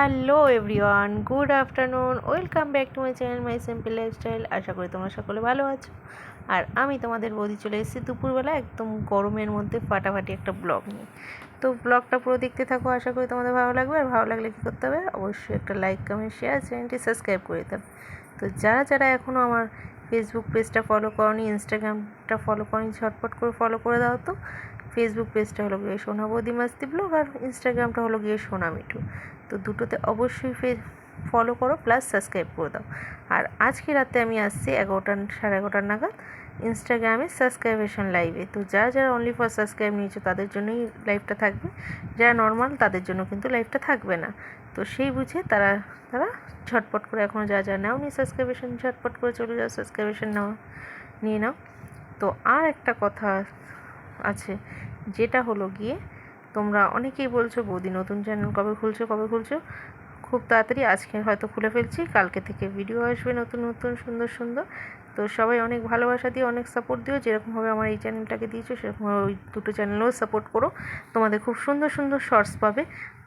Hello everyone, good afternoon, welcome back to my channel, my simple lifestyle. আশা করি তোমরা সকলে ভালো আছো। আর আমি তোমাদের বৌদি চলে এসেছি দুপুরবেলা একদম গরমের মধ্যে ফাটাফাটি একটা ব্লগ নিয়ে। তো ব্লগটা পুরো দেখতে থাকো, আশা করি তোমাদের ভালো লাগবে। আর ভালো লাগলে কী করতে হবে? অবশ্যই একটা লাইক কমেন্ট শেয়ার চ্যানেলটি সাবস্ক্রাইব করে দিতে তো যারা যারা এখনও আমার ফেসবুক পেজটা ফলো করনি ইনস্টাগ্রামটা ফলো করনি, ঝটপট করে ফলো করে দাও তো। ফেসবুক পেজটা হলো গিয়ে সোনা বৌদি ব্লগ আর ইনস্টাগ্রামটা হলো গিয়ে সোনা মিঠু। তো দুটোতে অবশ্যই ফে ফলো করো প্লাস সাবস্ক্রাইব করে দাও। আর আজকে রাতে আমি আসছি এগারোটা সাড়ে এগারোটার নাগাদ ইনস্টাগ্রামে সাবস্ক্রাইবেশন লাইভে তো যারা যারা অনলি ফর সাবস্ক্রাইব নিয়েছো তাদের জন্যই লাইভটা থাকবে। যারা নর্মাল তাদের জন্য কিন্তু লাইভটা থাকবে না। তো সেই বুঝে তারা তারা ঝটপট করে এখনও যা যা নাও নি সাবস্ক্রাইবেশন ঝটপট করে চলে যাও সাবস্ক্রাইবেশন নাও, নিয়ে নাও। তো আর একটা কথা আছে। যেটা হলো গিয়ে তোমরা অনেকেই বলছো, বৌদি নতুন চ্যানেল কবে খুলছো কবে খুলছো? খুব তাড়াতাড়ি আজকে হয়তো খুলে ফেলছি, কালকে থেকে ভিডিও আসবে নতুন নতুন, সুন্দর সুন্দর। তো সবাই অনেক ভালোবাসা দিয়ে অনেক সাপোর্ট দিও, যেরকমভাবে আমার এই চ্যানেলটাকে দিয়েছ, সেরকমভাবে ওই দুটো চ্যানেলেও সাপোর্ট করো। তোমাদের খুব সুন্দর সুন্দর শর্টস পাবে।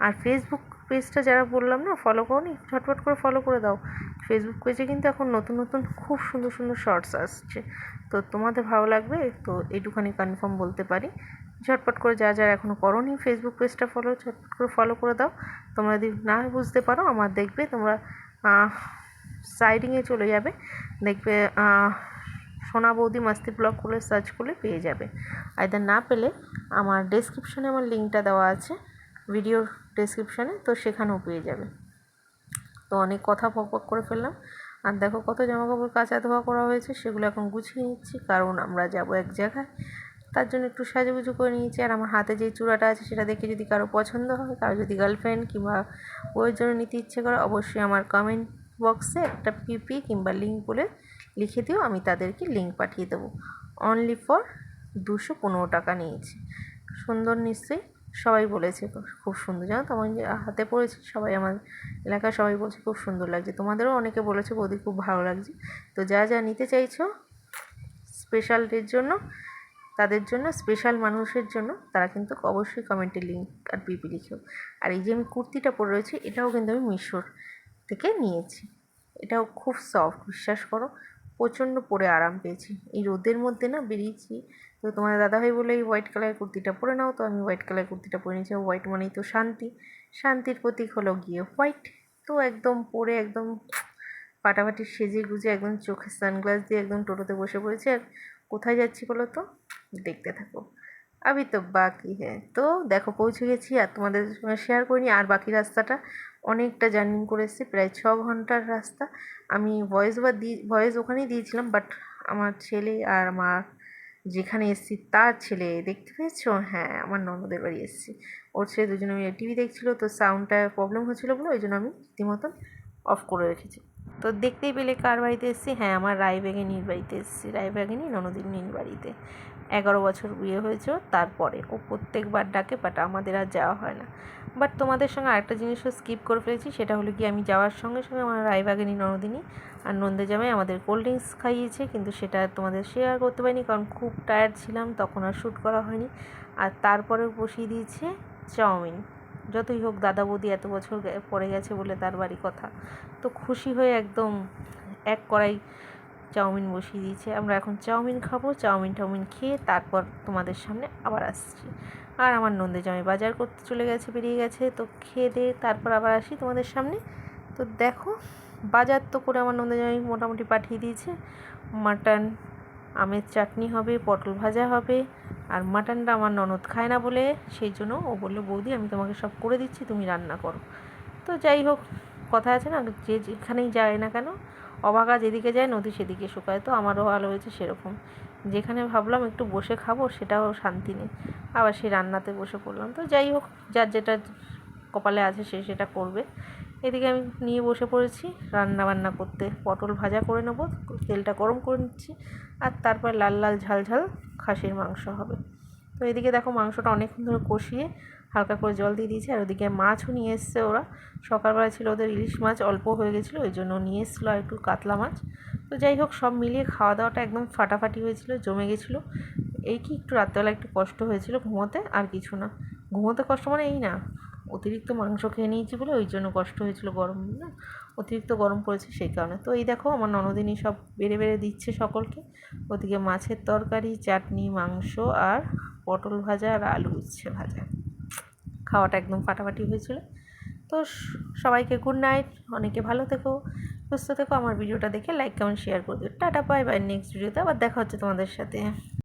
আর ফেসবুক পেজটা যারা বললাম না ফলো করো নি, ঝটপট করে ফলো করে দাও। ফেসবুক পেজে কিন্তু এখন নতুন নতুন খুব সুন্দর সুন্দর শর্টস আসছে। তো তোমাদের ভালো লাগবে, তো এইটুখানি কনফার্ম বলতে পারি। ঝটপট করে যা যারা এখনও করোনি। ফেসবুক পেজটা ফলো ঝটপট করে ফলো করে দাও। তোমরা যদি না বুঝতে পারো, আমার দেখবে তোমরা সাইডিংয়ে চলে যাবে। দেখবে সোনা বৌদি মাস্তি ব্লগ করে সার্চ করলে পেয়ে যাবে। আইদার না পেলে আমার ডেসক্রিপশানে আমার লিঙ্কটা দেওয়া আছে ভিডিও ডেসক্রিপশানে তো সেখানেও পেয়ে যাবে। তো অনেক কথা পক করে ফেললাম। আর দেখো কত জামা কাপড় কাচা ধোয়া করা হয়েছে, সেগুলো এখন গুছিয়ে নিচ্ছি, কারণ আমরা যাব এক জায়গায়। তার জন্য একটু সাজুগুজু করে নিয়েছি। আর আমার হাতে যে চূড়াটা আছে সেটা দেখে যদি কারও পছন্দ হয়, কারও যদি গার্লফ্রেন্ড কিংবা বইয়ের জন্য নিতে ইচ্ছে করে, অবশ্যই আমার কমেন্ট বক্সে একটা পিপি কিংবা লিঙ্ক বলে লিখে দিও, আমি তাদেরকে লিঙ্ক পাঠিয়ে দেবো। অনলি ফর দুশো পনেরো টাকা নিয়েছি। সুন্দর নিশ্চয়ই সবাই বলেছে, খুব সুন্দর। জানো তো যে হাতে পড়েছি, সবাই আমার এলাকায় সবাই বলছে, খুব সুন্দর লাগছে। তোমাদেরও অনেকে বলেছে, বৌদি খুব ভালো লাগছে। তো যা যা নিতে চাইছো স্পেশাল ডের জন্য তাদের জন্য স্পেশাল মানুষের জন্য, তারা কিন্তু অবশ্যই কমেন্টে লিঙ্ক আর পিপি লিখেও। আর এই যে আমি কুর্তিটা পরে রয়েছি, এটাও কিন্তু আমি মিশোর থেকে নিয়েছি। এটাও খুব সফট বিশ্বাস করো, প্রচণ্ড পরে আরাম পেয়েছি। এই রোদের মধ্যে না বেরিয়েছি, তো তোমার দাদাভাই বলে এই হোয়াইট কালারের কুর্তিটা পরে নাও। তো আমি হোয়াইট কালারের কুর্তিটা পরে নিয়েছি হোয়াইট মানেই তো শান্তি। শান্তির প্রতীক হলো গিয়ে হোয়াইট তো একদম পরে একদম পাটাপাটি সেজে গুজে একদম চোখে সানগ্লাস দিয়ে একদম টোটোতে বসে পড়েছে, আর কোথায় যাচ্ছি বলো তো? দেখতে থাকো। আমি তো বাকি হ্যাঁ। তো দেখো, পৌঁছে গেছি আর তোমাদের সঙ্গে শেয়ার করিনি। আর বাকি রাস্তাটা অনেকটা জার্নি করে প্রায় ছ ঘণ্টার রাস্তা। আমি ভয়েস ওভার দিয়ে ভয়েস ওখানেই দিয়েছিলাম বাট আমার ছেলে আর আমার যেখানে এসেছি, তার ছেলে, দেখতে পেয়েছ? হ্যাঁ আমার ননদের বাড়ি এসেছি। ওর ছেলে দুজনে টিভি দেখছিলো, তো সাউন্ডটা প্রবলেম হচ্ছিল বলে ওই জন্য আমি রীতিমতন অফ করে রেখেছি। তো দেখতেই পেলে কার বাড়িতে এসেছি? হ্যাঁ আমার রায়বেগিনীর বাড়িতে এসেছি। রায়বেগিনী ননদিনীর বাড়িতে। এগারো বছর বিয়ে হয়েছে তারপরে ও প্রত্যেকবার ডাকে বাট আমাদের আর যাওয়া হয় না। বাট তোমাদের সঙ্গে আরেকটা জিনিসও স্কিপ করে ফেলেছি, সেটা হলো কি আমি যাওয়ার সঙ্গে সঙ্গে আমার রায়বাগিনী, ননদিনী আর নন্দে জামাই আমাদের কোল্ড ড্রিঙ্কস খাইয়েছে, কিন্তু সেটা তোমাদের শেয়ার করতে পারিনি, কারণ খুব টায়ার্ড ছিলাম, তখন আর শ্যুট করা হয়নি। আর তারপরে বসিয়ে দিয়েছে চাউমিন। যতই হোক দাদা বৌদি এত বছর পরে গেছে বলে তার বাড়ি কথা। তো খুশি হয়ে একদম এক কড়াই চাউমিন বসিয়ে দিয়েছে। আমরা এখন চাউমিন খাব, চাউমিন টাউমিন খেয়ে তারপর তোমাদের সামনে আবার আসছি। আর আমার নন্দে জামাই বাজার করতে চলে গেছে, বেরিয়ে গেছে। তো খেয়ে দিয়ে তারপর আবার আসি তোমাদের সামনে। তো দেখো, বাজার তো করে আমার নন্দে জামাই মোটামুটি পাঠিয়ে দিয়েছে। মাটন আমের চাটনি হবে, পটল ভাজা হবে, আর মাটনটা আমার ননদ খায় না বলে সেই জন্য ও বলল, বৌদি, আমি তোমাকে সব করে দিচ্ছি, তুমি রান্না করো। তো যাই হোক, কথা আছে না, যে যেখানেই যায় না কেন অবাগা যেদিকে যায় নদী সেদিকে শুকায়, তো আমারও ভালো হয়েছে সেরকম। যেখানে ভাবলাম একটু বসে খাব, সেটাও শান্তি নেই। আবার সেই রান্নাতে বসে পড়লাম। তো যাই হোক, যার যেটা কপালে আছে সে সেটা করবে। এদিকে আমি নিয়ে বসে পড়েছি রান্না বান্না করতে। পটল ভাজা করে নেব, তেলটা গরম করে নিচ্ছি, আর তারপর লাল লাল ঝাল ঝাল খাসির মাংস হবে। তো এদিকে দেখো মাংসটা অনেকক্ষণ ধরে কষিয়ে হালকা করে জল দিয়ে দিয়েছে, আর ওদিকে মাছও নিয়ে এসছে ওরা। সকালবেলা ছিল ওদের ইলিশ মাছ, অল্প হয়ে গেছিল, ওই জন্য নিয়ে এসেছিল আর একটু কাতলা মাছ। তো যাই হোক, সব মিলিয়ে খাওয়া দাওয়াটা একদম ফাটাফাটি হয়েছিল, জমে গেছিল। এই কি একটু রাত্রেবেলা একটু কষ্ট হয়েছিল ঘুমোতে, আর কিছু না। ঘুমোতে কষ্ট মানে এই না অতিরিক্ত মাংস খেয়ে নিয়েছি বলে ওই জন্য কষ্ট হয়েছিল গরম, না? অতিরিক্ত গরম পড়েছে সেই কারণে। তো এই দেখো আমার ননদিনী সব বেড়ে বেড়ে দিচ্ছে সকলকে। ওদিকে মাছের তরকারি, চাটনি, মাংস আর পটল ভাজা আর আলু উচ্ছে ভাজা। খাওয়াটা একদম ফাটাফাটি হয়েছিল। তো সবাইকে গুড নাইট অনেকে ভালো থেকো, সুস্থ থেকো। আমার ভিডিওটা দেখে লাইক কমেন্ট শেয়ার করে দিও। টাটা বাই বাই নেক্সট ভিডিওতে আবার দেখা হচ্ছে তোমাদের সাথে।